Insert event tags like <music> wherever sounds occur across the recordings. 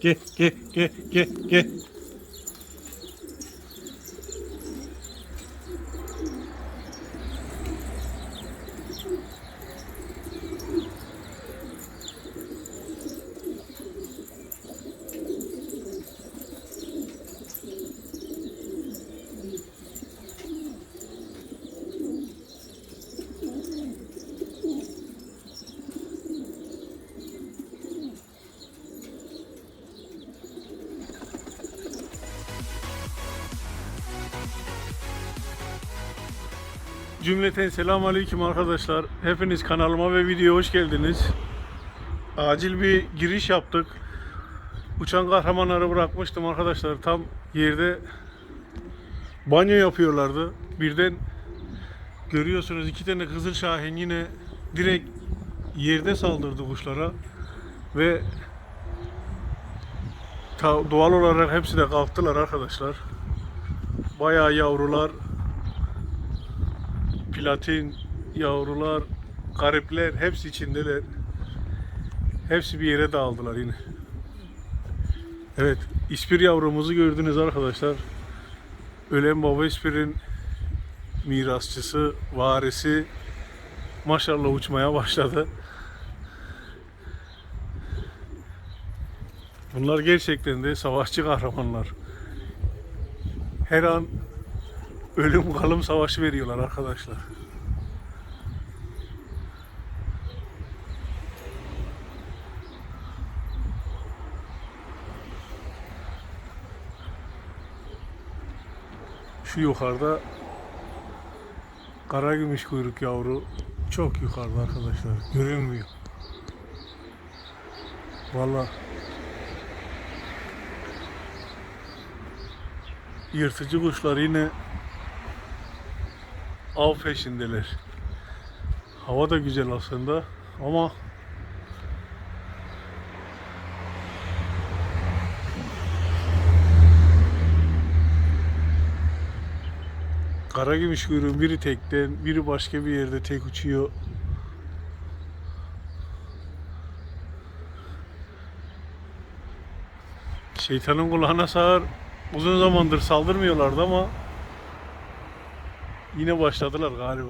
给给给给给。Cümleten selam aleyküm arkadaşlar. Hepiniz kanalıma ve videoya hoş geldiniz. Acil bir giriş yaptık. Uçan kahramanları bırakmıştım arkadaşlar. Tam yerde banyo yapıyorlardı. Birden görüyorsunuz iki tane Kızıl Şahin yine direkt yerde saldırdı kuşlara ve doğal olarak hepsi de kalktılar arkadaşlar. Bayağı yavrular platin, yavrular, garipler hepsi içindeler. Hepsi bir yere dağıldılar yine. Evet, ispir yavrumuzu gördünüz arkadaşlar. Ölen baba ispirin mirasçısı, varisi maşallah uçmaya başladı. Bunlar gerçekten de savaşçı kahramanlar. Her an ölüm kalım savaşı veriyorlar arkadaşlar. Şu yukarıda kara gümüş kuyruk yavru çok yukarıda arkadaşlar. Görünmüyor. Vallahi yırtıcı kuşlar yine av peşindeler. Hava da güzel aslında ama Kara gümüş kuyruğun biri tekten, biri başka bir yerde tek uçuyor. Şeytanın kulağına sağır. Uzun zamandır saldırmıyorlardı ama Yine başladılar galiba.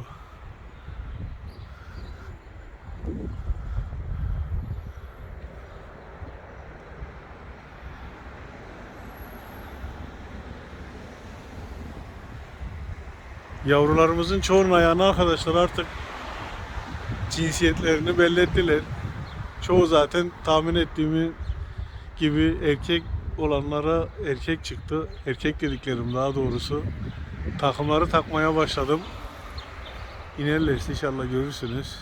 Yavrularımızın çoğunun ayağına arkadaşlar artık cinsiyetlerini belli ettiler. Çoğu zaten tahmin ettiğimi gibi erkek olanlara erkek çıktı. Erkek dediklerim daha doğrusu. Takımları takmaya başladım. İnerlerse inşallah görürsünüz.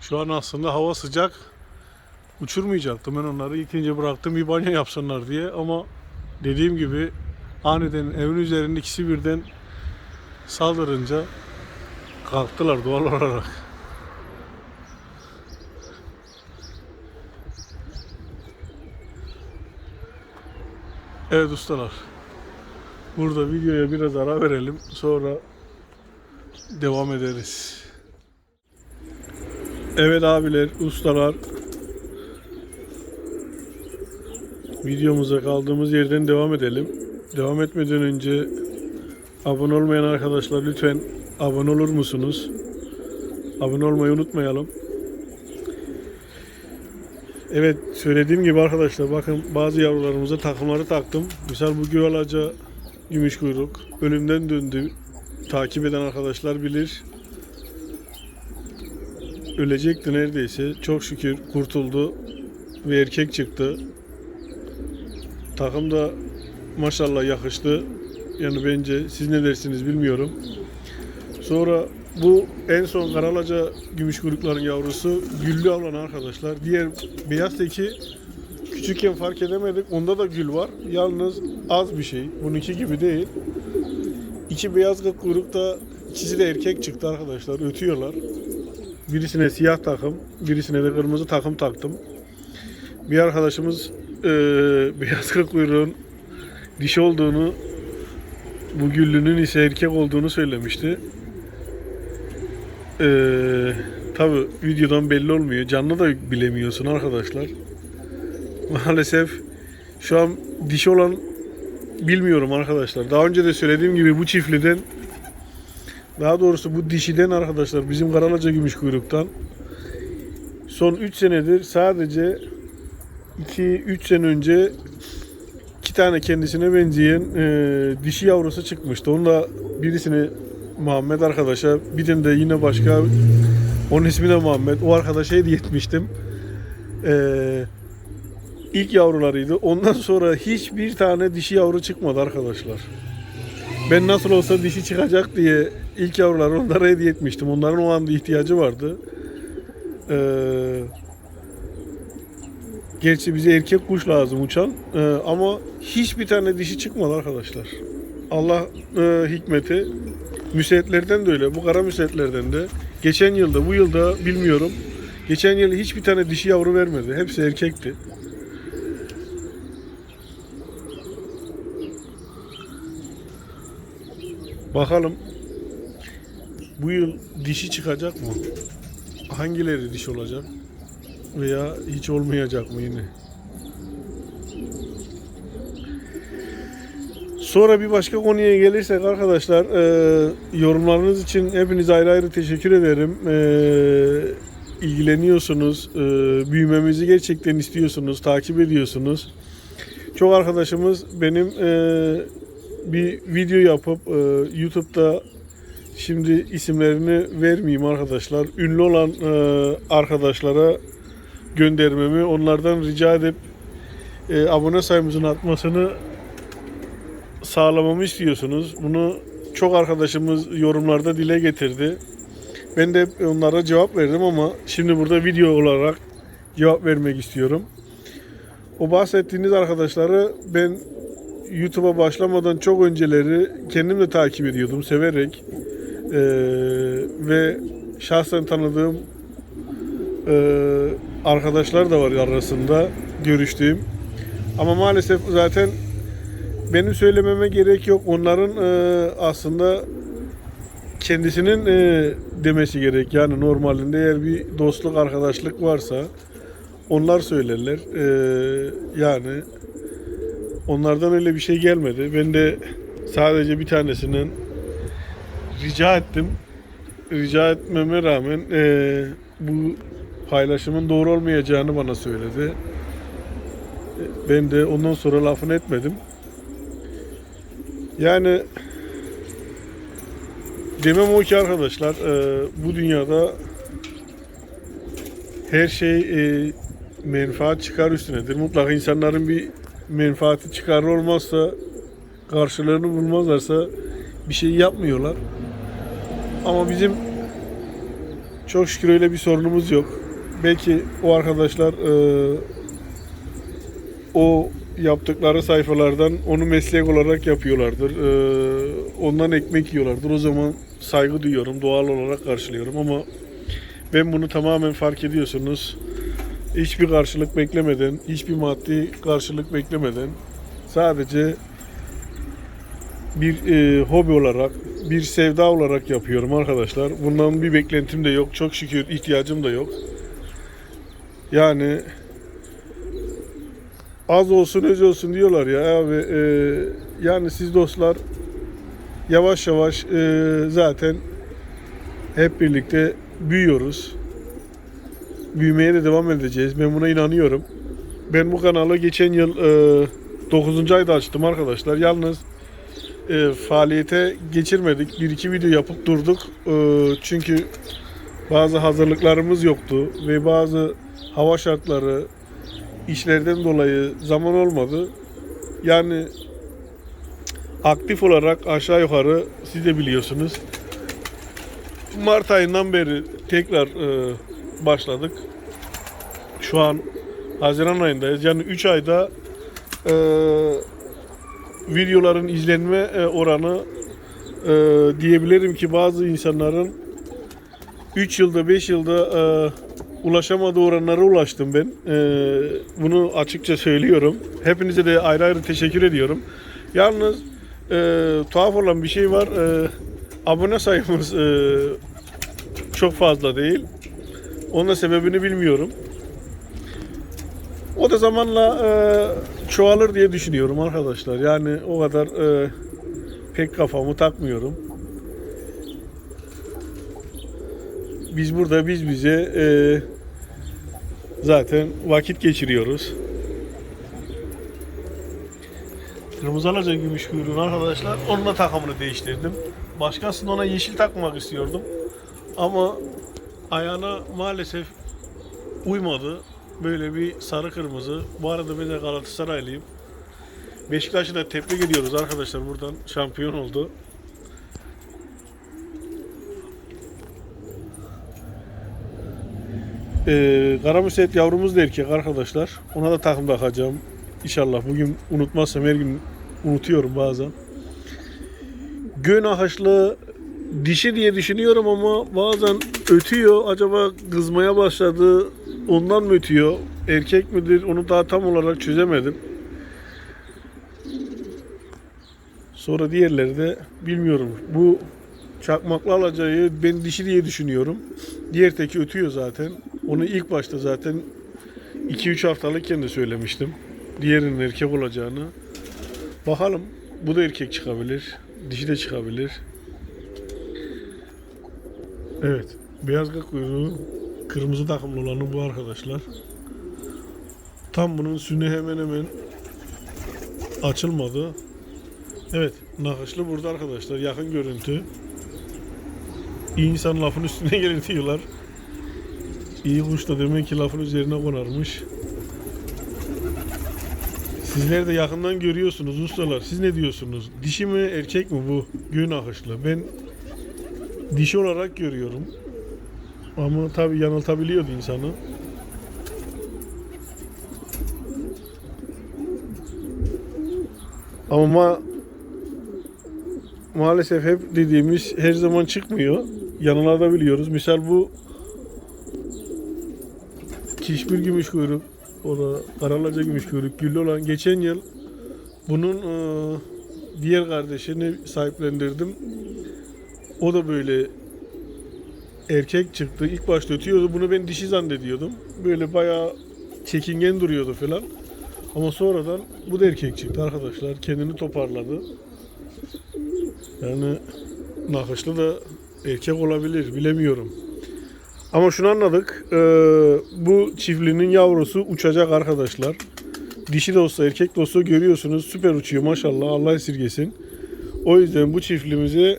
Şu an aslında hava sıcak uçurmayacaktım ben onları. İkinci bıraktım bir banyo yapsınlar diye ama dediğim gibi aniden evin üzerinde ikisi birden saldırınca kalktılar doğal olarak. Evet ustalar. Burada videoya biraz ara verelim. Sonra devam ederiz. Evet abiler, ustalar. Videomuza kaldığımız yerden devam edelim. Devam etmeden önce abone olmayan arkadaşlar lütfen abone olur musunuz? Abone olmayı unutmayalım. Evet söylediğim gibi arkadaşlar bakın bazı yavrularımıza takımları taktım. Misal bu güvalaca gümüş kuyruk ölümden döndü. Takip eden arkadaşlar bilir. Ölecekti neredeyse. Çok şükür kurtuldu ve erkek çıktı. Takım da maşallah yakıştı. Yani bence siz ne dersiniz bilmiyorum. Sonra bu en son karalaca gümüş kuyrukların yavrusu güllü alan arkadaşlar. Diğer beyaz teki küçükken fark edemedik. Onda da gül var. Yalnız az bir şey. Bununki gibi değil. İki beyaz kuyrukta ikisi de erkek çıktı arkadaşlar. Ötüyorlar. Birisine siyah takım, birisine de kırmızı takım taktım. Bir arkadaşımız e, beyaz kırk kuyruğun dişi olduğunu, bu güllünün ise erkek olduğunu söylemişti. E, Tabi videodan belli olmuyor. Canlı da bilemiyorsun arkadaşlar. Maalesef şu an dişi olan bilmiyorum arkadaşlar. Daha önce de söylediğim gibi bu çiftliden daha doğrusu bu dişiden arkadaşlar bizim Karalaca gümüş kuyruktan son 3 senedir sadece 2-3 sene önce iki tane kendisine benzeyen e, dişi yavrusu çıkmıştı. Onun da birisini Muhammed arkadaşa, birinde de yine başka onun ismi de Muhammed. O arkadaşa hediye etmiştim. Ee, ilk yavrularıydı. Ondan sonra hiçbir tane dişi yavru çıkmadı arkadaşlar. Ben nasıl olsa dişi çıkacak diye ilk yavruları onlara hediye etmiştim. Onların o anda ihtiyacı vardı. Ee, gerçi bize erkek kuş lazım uçan. Ee, ama hiçbir tane dişi çıkmadı arkadaşlar. Allah e, hikmeti müseyetlerden de öyle. Bu kara müseyetlerden de. Geçen yılda, bu yılda bilmiyorum. Geçen yıl hiçbir tane dişi yavru vermedi. Hepsi erkekti. Bakalım bu yıl dişi çıkacak mı? Hangileri dişi olacak? Veya hiç olmayacak mı yine? Sonra bir başka konuya gelirsek arkadaşlar e, yorumlarınız için hepiniz ayrı ayrı teşekkür ederim. E, ilgileniyorsunuz, e, büyümemizi gerçekten istiyorsunuz, takip ediyorsunuz. Çok arkadaşımız benim e, bir video yapıp e, YouTube'da şimdi isimlerini vermeyeyim arkadaşlar. Ünlü olan e, arkadaşlara göndermemi onlardan rica edip e, abone sayımızın artmasını sağlamamı istiyorsunuz. Bunu çok arkadaşımız yorumlarda dile getirdi. Ben de onlara cevap verdim ama şimdi burada video olarak cevap vermek istiyorum. O bahsettiğiniz arkadaşları ben YouTube'a başlamadan çok önceleri kendim de takip ediyordum severek. Ee, ve şahsen tanıdığım e, arkadaşlar da var arasında görüştüğüm. Ama maalesef zaten benim söylememe gerek yok. Onların e, aslında kendisinin e, demesi gerek. Yani normalinde eğer bir dostluk, arkadaşlık varsa onlar söylerler. E, yani onlardan öyle bir şey gelmedi. Ben de sadece bir tanesinden rica ettim. Rica etmeme rağmen e, bu paylaşımın doğru olmayacağını bana söyledi. Ben de ondan sonra lafını etmedim. Yani demem o ki arkadaşlar e, bu dünyada her şey e, menfaat çıkar üstünedir. Mutlaka insanların bir menfaati çıkarı olmazsa karşılığını bulmazlarsa bir şey yapmıyorlar. Ama bizim çok şükür öyle bir sorunumuz yok. Belki o arkadaşlar e, o yaptıkları sayfalardan onu meslek olarak yapıyorlardır. Ee, ondan ekmek yiyorlardır. O zaman saygı duyuyorum. Doğal olarak karşılıyorum ama ben bunu tamamen fark ediyorsunuz. Hiçbir karşılık beklemeden, hiçbir maddi karşılık beklemeden sadece bir e, hobi olarak, bir sevda olarak yapıyorum arkadaşlar. Bundan bir beklentim de yok. Çok şükür ihtiyacım da yok. Yani az olsun öz olsun diyorlar ya abi. E, yani siz dostlar yavaş yavaş e, zaten hep birlikte büyüyoruz. Büyümeye de devam edeceğiz. Ben buna inanıyorum. Ben bu kanalı geçen yıl e, 9. ayda açtım arkadaşlar. Yalnız e, faaliyete geçirmedik. Bir iki video yapıp durduk. E, çünkü bazı hazırlıklarımız yoktu ve bazı hava şartları, işlerden dolayı zaman olmadı. Yani aktif olarak aşağı yukarı siz de biliyorsunuz. Mart ayından beri tekrar e, başladık. Şu an Haziran ayındayız. Yani 3 ayda e, videoların izlenme e, oranı e, diyebilirim ki bazı insanların 3 yılda 5 yılda e, ulaşamadığı oranlara ulaştım ben. E, bunu açıkça söylüyorum. Hepinize de ayrı ayrı teşekkür ediyorum. Yalnız e, tuhaf olan bir şey var. E, abone sayımız e, çok fazla değil. Onun da sebebini bilmiyorum. O da zamanla e, çoğalır diye düşünüyorum arkadaşlar. Yani o kadar e, pek kafamı takmıyorum. Biz burada biz bize e, zaten vakit geçiriyoruz. Kırmızı alaca gümüş kuyruğun arkadaşlar. Onun da takımını değiştirdim. Başkasında ona yeşil takmak istiyordum. Ama ayağına maalesef uymadı. Böyle bir sarı kırmızı. Bu arada ben de Galatasaraylıyım. Beşiktaş'ı da tebrik ediyoruz arkadaşlar. Buradan şampiyon oldu. Ee, Karamüset yavrumuz da erkek arkadaşlar. Ona da takım takacağım. İnşallah bugün unutmazsam her gün unutuyorum bazen. Gön ahışlı dişi diye düşünüyorum ama bazen ötüyor. Acaba kızmaya başladı. Ondan mı ötüyor? Erkek midir? Onu daha tam olarak çözemedim. Sonra diğerleri de bilmiyorum. Bu çakmaklı alacağı ben dişi diye düşünüyorum. Diğer teki ötüyor zaten. Onu ilk başta zaten 2-3 haftalıkken de söylemiştim. Diğerinin erkek olacağını. Bakalım. Bu da erkek çıkabilir. Dişi de çıkabilir. Evet. Beyaz gök kuyruğu kırmızı takımlı olanı bu arkadaşlar. Tam bunun sünü hemen hemen açılmadı. Evet. Nakışlı burada arkadaşlar. Yakın görüntü. İyi insan lafın üstüne <laughs> gelir diyorlar. İyi kuş da demek ki lafın üzerine konarmış. Sizler de yakından görüyorsunuz ustalar. Siz ne diyorsunuz? Dişi mi erkek mi bu gün akışlı? Ben dişi olarak görüyorum. Ama tabi yanıltabiliyordu insanı. Ama ma- maalesef hep dediğimiz her zaman çıkmıyor. Yanılabiliyoruz. Misal bu Kişbir gümüş kuyruk, o da karalaca gümüş kuyruk, güllü olan geçen yıl bunun e, diğer kardeşini sahiplendirdim. O da böyle erkek çıktı. İlk başta ötüyordu. Bunu ben dişi zannediyordum. Böyle bayağı çekingen duruyordu falan. Ama sonradan bu da erkek çıktı arkadaşlar. Kendini toparladı. Yani nakışlı da erkek olabilir. Bilemiyorum. Ama şunu anladık. eee, bu çiftliğinin yavrusu uçacak arkadaşlar. Dişi de olsa erkek de olsa görüyorsunuz. Süper uçuyor maşallah. Allah esirgesin. O yüzden bu çiftliğimizi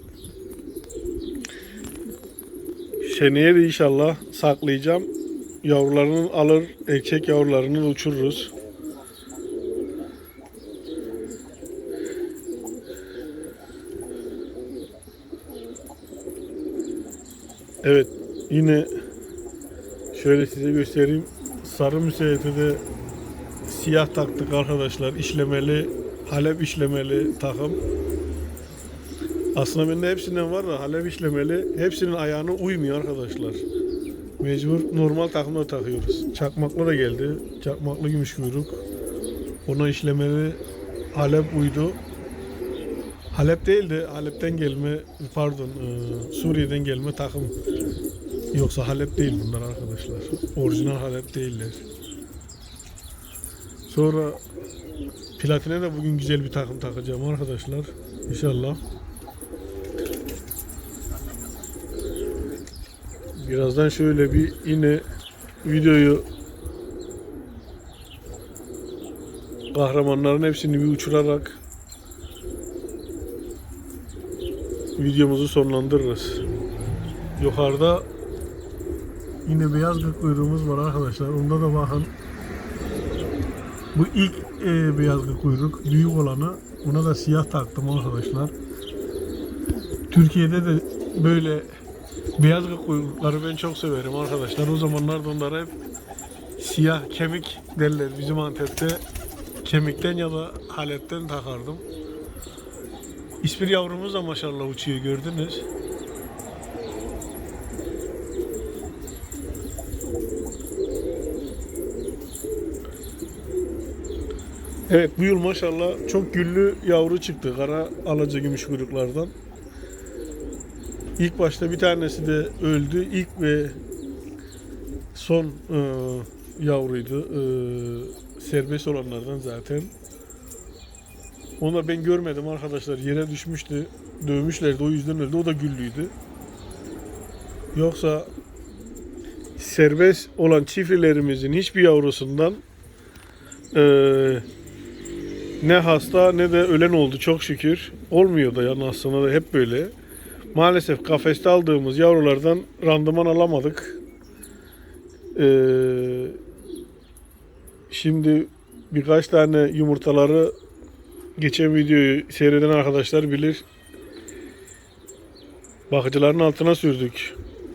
seneye de inşallah saklayacağım. Yavrularını alır, erkek yavrularını uçururuz. Evet, yine şöyle size göstereyim. Sarı müseyete de siyah taktık arkadaşlar. İşlemeli, Halep işlemeli takım. Aslında bende hepsinden var da Halep işlemeli. Hepsinin ayağına uymuyor arkadaşlar. Mecbur normal takımla takıyoruz. Çakmaklı da geldi. Çakmaklı gümüş kuyruk. Ona işlemeli Halep uydu. Halep değil de Halep'ten gelme pardon e, Suriye'den gelme takım. Yoksa Halep değil bunlar arkadaşlar. Orijinal Halep değiller. Sonra platine de bugün güzel bir takım takacağım arkadaşlar. İnşallah. Birazdan şöyle bir yine videoyu kahramanların hepsini bir uçurarak videomuzu sonlandırırız. Yukarıda yine beyaz gök kuyruğumuz var arkadaşlar. Onda da bakın. Bu ilk e, beyaz gök kuyruk. Büyük olanı. Buna da siyah taktım arkadaşlar. Türkiye'de de böyle beyaz kuyrukları ben çok severim arkadaşlar. O zamanlarda onlara hep siyah kemik derler bizim Antep'te. Kemikten ya da haletten takardım. İspir yavrumuz da maşallah uçuyor gördünüz. Evet bu yıl maşallah çok güllü yavru çıktı kara alaca gümüş kuyruklardan. İlk başta bir tanesi de öldü. İlk ve son e, yavruydu. E, serbest olanlardan zaten. Onu ben görmedim arkadaşlar. Yere düşmüştü. Dövmüşlerdi o yüzden öldü. O da güllüydü. Yoksa serbest olan çiftlilerimizin hiçbir yavrusundan eee, ne hasta ne de ölen oldu çok şükür. Olmuyor da yani aslında da hep böyle. Maalesef kafeste aldığımız yavrulardan randıman alamadık. Eee, şimdi birkaç tane yumurtaları geçen videoyu seyreden arkadaşlar bilir. Bakıcıların altına sürdük.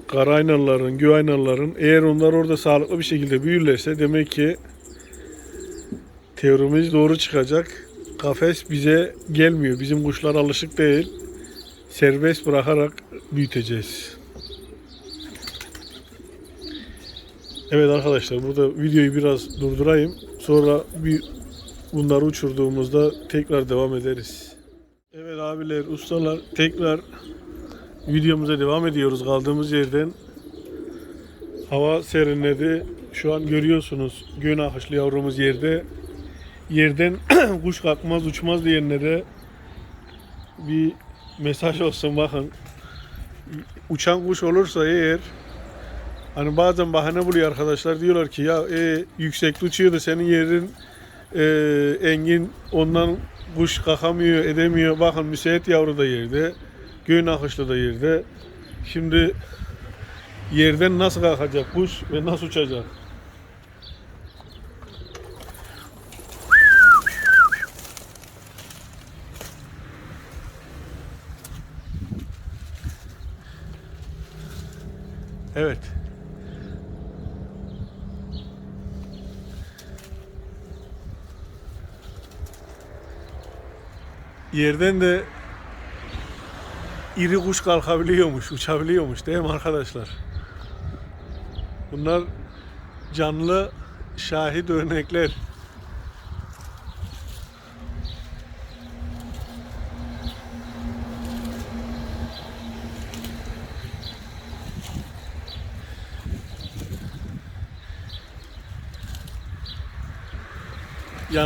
Kara aynalıların, göğe aynalıların eğer onlar orada sağlıklı bir şekilde büyürlerse demek ki teorimiz doğru çıkacak. Kafes bize gelmiyor. Bizim kuşlar alışık değil. Serbest bırakarak büyüteceğiz. Evet arkadaşlar burada videoyu biraz durdurayım. Sonra bir bunları uçurduğumuzda tekrar devam ederiz. Evet abiler, ustalar tekrar videomuza devam ediyoruz kaldığımız yerden. Hava serinledi. Şu an görüyorsunuz gün akışlı yavrumuz yerde. Yerden <clears throat> kuş kalkmaz uçmaz diyenlere bir mesaj olsun bakın. Uçan kuş olursa eğer hani bazen bahane buluyor arkadaşlar diyorlar ki ya e, yüksekte uçuyordu senin yerin e, engin ondan kuş kalkamıyor edemiyor. Bakın müsait yavru da yerde. Göğün akışlı da yerde. Şimdi yerden nasıl kalkacak kuş ve nasıl uçacak? Evet. Yerden de iri kuş kalkabiliyormuş, uçabiliyormuş değil mi arkadaşlar? Bunlar canlı şahit örnekler.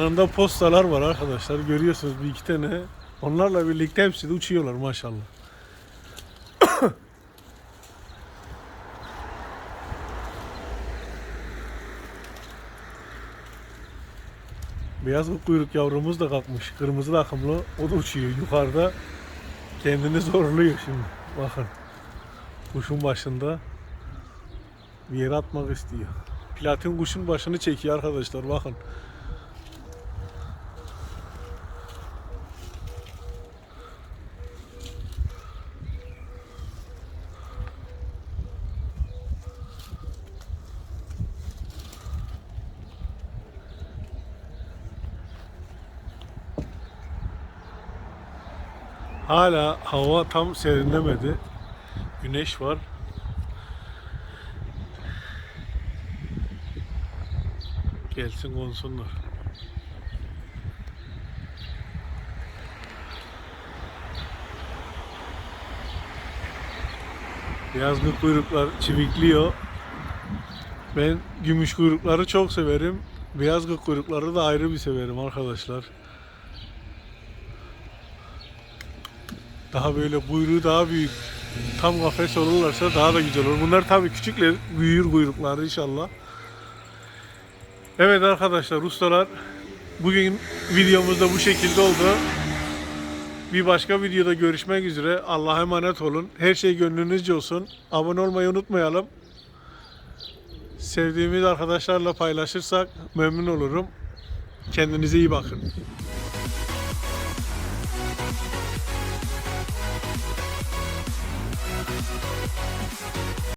Yanında postalar var arkadaşlar. Görüyorsunuz bir iki tane. Onlarla birlikte hepsi de uçuyorlar maşallah. <coughs> Beyaz kuyruk yavrumuz da kalkmış. Kırmızı takımlı. O da uçuyor yukarıda. Kendini zorluyor şimdi. Bakın. Kuşun başında bir yere atmak istiyor. Platin kuşun başını çekiyor arkadaşlar. Bakın. Hala hava tam serinlemedi. Güneş var. Gelsin konsunlar. Beyaz gök kuyruklar çivikliyor. Ben gümüş kuyrukları çok severim. Beyaz kuyrukları da ayrı bir severim arkadaşlar. Daha böyle kuyruğu daha büyük. Tam kafes olurlarsa daha da güzel olur. Bunlar tabii küçükler. Büyür kuyrukları inşallah. Evet arkadaşlar ustalar. Bugün videomuz da bu şekilde oldu. Bir başka videoda görüşmek üzere. Allah'a emanet olun. Her şey gönlünüzce olsun. Abone olmayı unutmayalım. Sevdiğimiz arkadaşlarla paylaşırsak memnun olurum. Kendinize iyi bakın.